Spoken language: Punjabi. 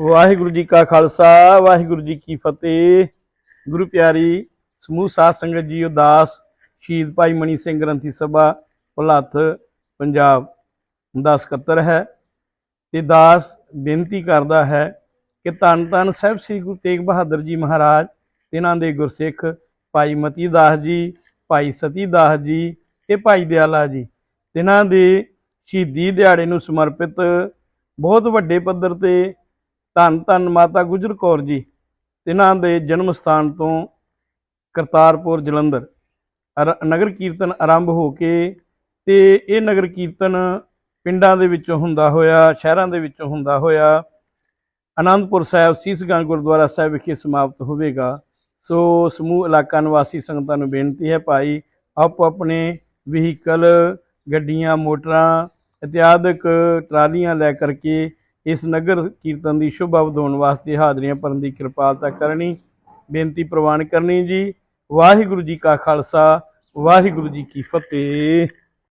ਵਾਹਿਗੁਰੂ ਜੀ ਕਾ ਖਾਲਸਾ, ਵਾਹਿਗੁਰੂ ਜੀ ਕੀ ਫਤਿਹ। ਗੁਰੂ ਪਿਆਰੀ ਸਮੂਹ ਸਾਧ ਸੰਗਤ ਜੀ, ਉਦਾਸ ਸ਼ਹੀਦ ਭਾਈ ਮਣੀ ਸਿੰਘ ਗ੍ਰੰਥੀ ਸਭਾ, ਭੁਲੱਥ ਪੰਜਾਬ। ਦਾ ਸਕੱਤਰ ਹੈ ਤੇ ਦਾਸ ਬੇਨਤੀ ਕਰਦਾ ਹੈ ਕਿ ਧੰਨ ਧੰਨ ਸਾਹਿਬ ਸ੍ਰੀ ਗੁਰੂ ਤੇਗ ਬਹਾਦਰ ਜੀ ਮਹਾਰਾਜ ਇਹਨਾਂ ਦੇ ਗੁਰਸਿੱਖ ਭਾਈ ਮਤੀ ਦਾਸ ਜੀ, ਭਾਈ ਸਤੀ ਦਾਸ ਜੀ ਤੇ ਭਾਈ ਦਿਆਲਾ ਜੀ। ਇਹਨਾਂ ਦੇ ਸ਼ਹੀਦੀ ਦਿਹਾੜੇ ਨੂੰ ਸਮਰਪਿਤ ਬਹੁਤ ਵੱਡੇ ਪੱਧਰ ਤੇ ਧੰਨ ਧੰਨ ਮਾਤਾ ਗੁਜਰ ਕੌਰ ਜੀ ਇਹਨਾਂ ਦੇ ਜਨਮ ਸਥਾਨ ਤੋਂ ਕਰਤਾਰਪੁਰ ਜਲੰਧਰ ਨਗਰ ਕੀਰਤਨ ਆਰੰਭ ਹੋ ਕੇ ਤੇ ਇਹ ਨਗਰ ਕੀਰਤਨ ਪਿੰਡਾਂ ਦੇ ਵਿੱਚੋਂ ਹੁੰਦਾ ਹੋਇਆ, ਸ਼ਹਿਰਾਂ ਦੇ ਵਿੱਚੋਂ ਹੁੰਦਾ ਹੋਇਆ, ਅਨੰਦਪੁਰ ਸਾਹਿਬ, ਸੀਸਗੰਜ ਗੁਰਦੁਆਰਾ ਸਾਹਿਬ ਵਿਖੇ ਸਮਾਪਤ ਹੋਵੇਗਾ। ਸੋ ਸਮੂਹ ਇਲਾਕਾ ਨਿਵਾਸੀ ਸੰਗਤਾਂ ਨੂੰ ਬੇਨਤੀ ਹੈ ਭਾਈ, ਆਪੋ ਆਪਣੇ ਵਹੀਕਲ, ਗੱਡੀਆਂ, ਮੋਟਰਾਂ ਇਤਿਆਦਿਕ ਟਰਾਲੀਆਂ ਲੈ ਕਰਕੇ ਇਸ ਨਗਰ ਕੀਰਤਨ ਦੀ ਸ਼ੋਭਾ ਵਧਾਉਣ ਵਾਸਤੇ ਹਾਜ਼ਰੀਆਂ ਭਰਨ ਦੀ ਕਿਰਪਾਲਤਾ ਕਰਨੀ, ਬੇਨਤੀ ਪ੍ਰਵਾਨ ਕਰਨੀ ਜੀ। ਵਾਹਿਗੁਰੂ ਜੀ ਕਾ ਖਾਲਸਾ, ਵਾਹਿਗੁਰੂ ਜੀ ਕੀ ਫਤਿਹ।